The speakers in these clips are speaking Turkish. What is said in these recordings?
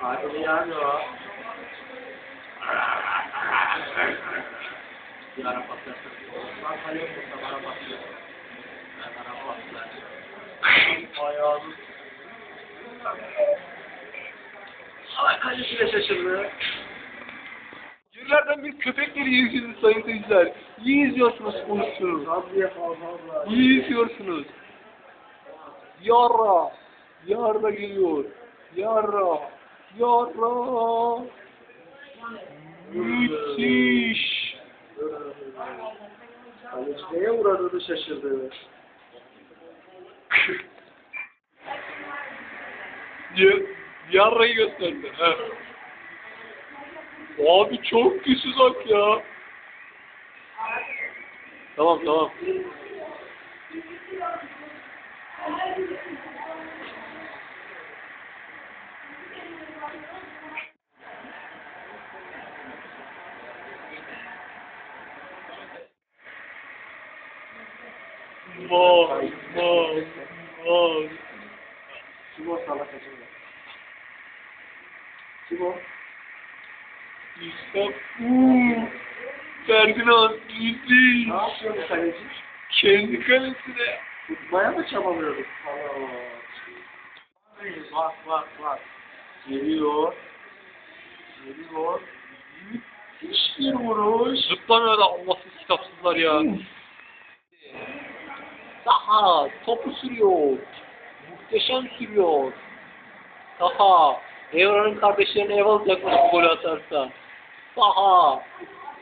Hadi yani o. Bir ara patlasın. Lan kalem bu bana patlıyor. Ben ara patlar. Ayağını. Ama kalesi de şaşırdı. Yerlerden bir köpek geliyor izliyorsunuz sayın seyirciler. İyi izliyorsunuz kalmazlar. İyi izliyorsunuz. Yara. Yara geliyor. Yara. Yara. Müthiş. Kaleci neye uğradığını şaşırdı. Ya- Yarra'yı gösterdi. He. Abi çok güçsüz bak ya. Tamam tamam. Vay vay vay. Kim salak acaba? Kim bu. Ferdinand müthiş. Ne yapıyor bu kaleci? Kendi kalesine. Tutmaya mı çabalıyorduk? Bak bak bak. Geliyor. Geliyor. Müthiş bir vuruş. Zıplamıyor da Allahsız kitapsızlar ya. Daha topu sürüyor. Muhteşem sürüyor. Daha Evran'ın kardeşlerine ev alacakmış bu golü atarsa. Daha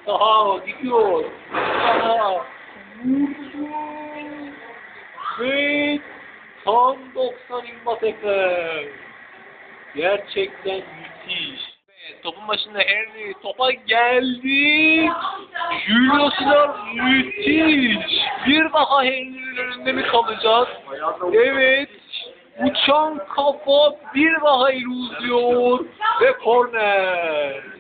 daha gidiyor. Daha vurdu. Ve tam 90 Mbappe. Gerçekten müthiş. Evet, topun başında Henry topa geldi. Julio Cesar müthiş. Bir daha Henry'nin önünde mi kalacağız? Evet. Uçan kafa bir daha uzuyor ve korner.